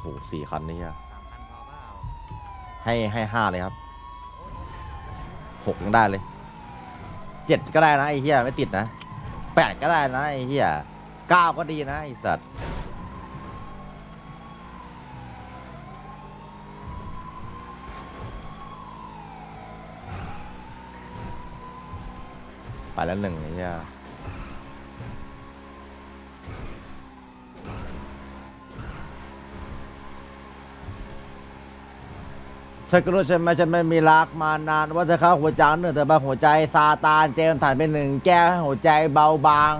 โหสี่คันนี่อะสามพันพอเปล่าให้ให้ห้าเลยครับหกยังได้เลยเจ็ดก็ได้นะไอ้เหี้ยไม่ติดนะแปดก็ได้นะไอ้เหี้ยเก้าก็ดีนะไอ้สัตว์ไปแล้วหนึ่งไอ้เหี้ย ฉันก็รู้ใช่ไหมฉันไม่มีรักมานาน ว่าจะเข้าหัวใจเนื่องแต่บางหัวใจซาตานเจมส์ถ่านเป็นหนึ่งแก้วให้หัวใจเบาบาง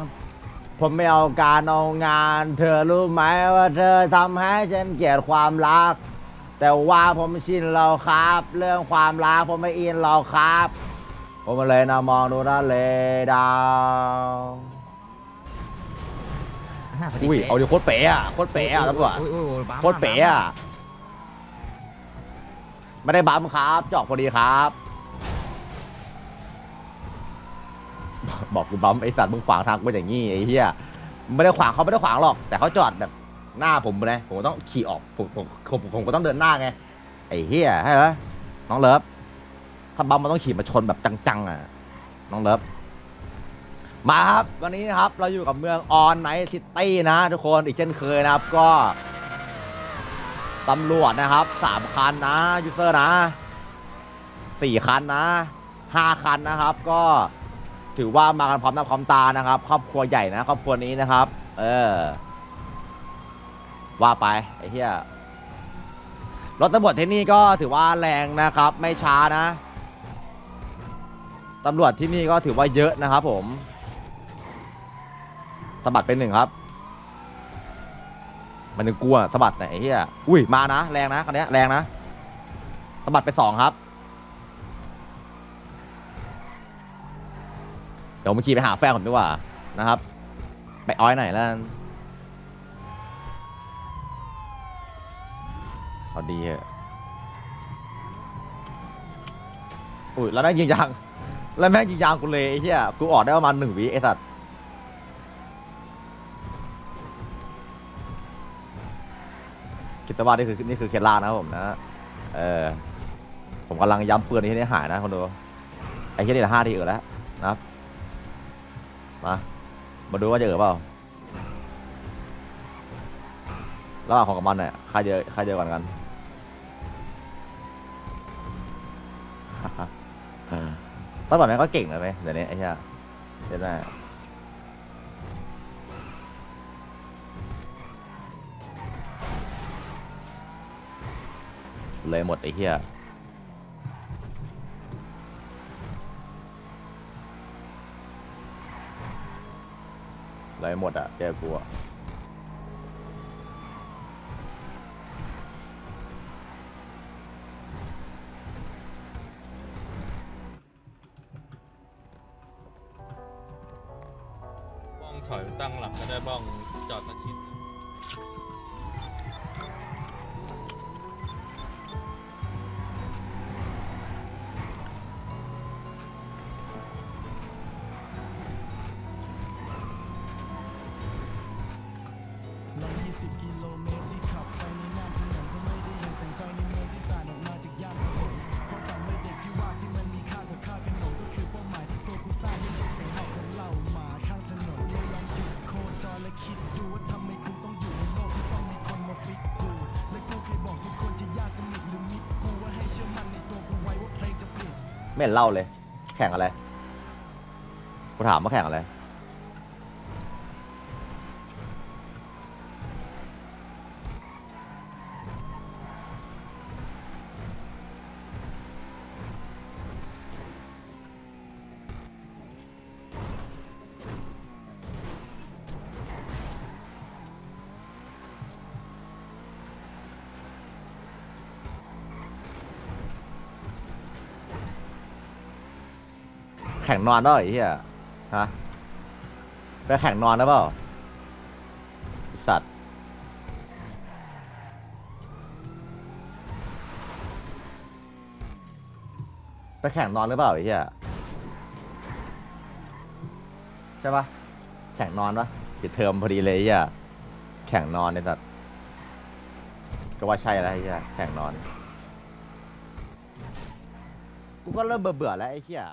ผมไม่เอาการเอางาน เธอรู้ไหมว่าเธอทำให้ฉันเกลียดความรัก แต่ว่าผมชินเราครับ เรื่องความรักผมไม่อินเราครับ ผมมาเลยนะมองดูนะเลยดาว อุ้ยเอาดิโคตรเป๋อะโคตรเป๋อะตำรวจอุ้ยอุ้ยอุ้ยปั๊มโคตรเป๋อะ ไม่ได้บัมครับจอกพอดีครับ บอกกูบัมไอสัตว์มึงขวางทางกูอย่างงี้ไอ้เหี้ยไม่ได้ขวางเขาไม่ได้ขวางหรอก แต่เขาจอดแบบหน้าผมนะผมก็ต้องขี่ออกผมผมผมผมก็ต้องเดินหน้าไงไอ้เหี้ยใช่ไหมน้องเลิฟถ้าบัมมันต้องขี่มาชนแบบจังๆอะน้องเลิฟมาครับวันนี้นะครับเราอยู่กับเมืองออนไนท์ซิตี้นะ ทุกคนอีกเช่นเคยนะครับก็ ตำรวจนะครับสามคันนะยูเซอร์นะสี่คันนะห้าคันนะครับ ก็ถือว่ามากันพร้อมหน้าพร้อมตานะครับ ครอบครัวใหญ่นะครอบครัวนี้นะครับ เออ ว่าไปไอ้เหี้ยรถตำรวจที่นี่ก็ถือว่าแรงนะครับ ไม่ช้านะตำรวจที่นี่ก็ถือว่าเยอะนะครับผมสะบัดเป็นหนึ่งครับ มันนึงกลัวสะบัดไหนเฮียอุ้ยมานะแรงนะคันนี้แรงนะสะบัดไปสองครับ เดี๋ยวผมขี่ไปหาแฟนผมดีกว่านะครับ ไปอ้อยไหนอยแล้วเอาดีเหอะอุ้ยแล้วแม่งยิงยาง แล้วแม่งยิงยางกูเลยไอ้เหี้ยกูออกได้ประมาณหนึ่งวิไอ้สัตว์ คิดซะว่านี่คือนี่คือเคสล่านะครับผมนะเออผมกำลังย้ำเปือนที่นี่หายนะคนดูไอ้แค่นี้ละห้าทีเออแล้วนะครับมามาดูว่าจะเออเปล่าระหว่างของกับมันเนี่ยใครเยอะใครเยอะกว่ากันตำรวจแม่งก็เก่งเลยไหมเดี๋ยวนี้ไอ้เหี้ยเดี๋ยวแเลยหมดไอ้เหี้ยเลยหมดอะเจอกูอะบ้องถอยไปตั้งหลักก็ได้บ้องจอดสักชิด ไม่เห็นเล่าเลย แข่งอะไร กูถามว่าแข่งอะไร ข่งนอนได้ไอ้เหี้ยฮะไปแข่งนอนได้เปล่าไอ้สัตว์ไปแข่งนอนหรือเปล่าไอ้เหี้ยใช่ปะแข่งนอนปะปิดเทอมพอดีเลยไอ้เหี้ยแข่งนอนไอ้สัตว์ก็ว่าใช่แล้วไอ้เหี้ยแข่งนอนกูก็เริ่มเบื่อๆแล้วไอ้เหี้ย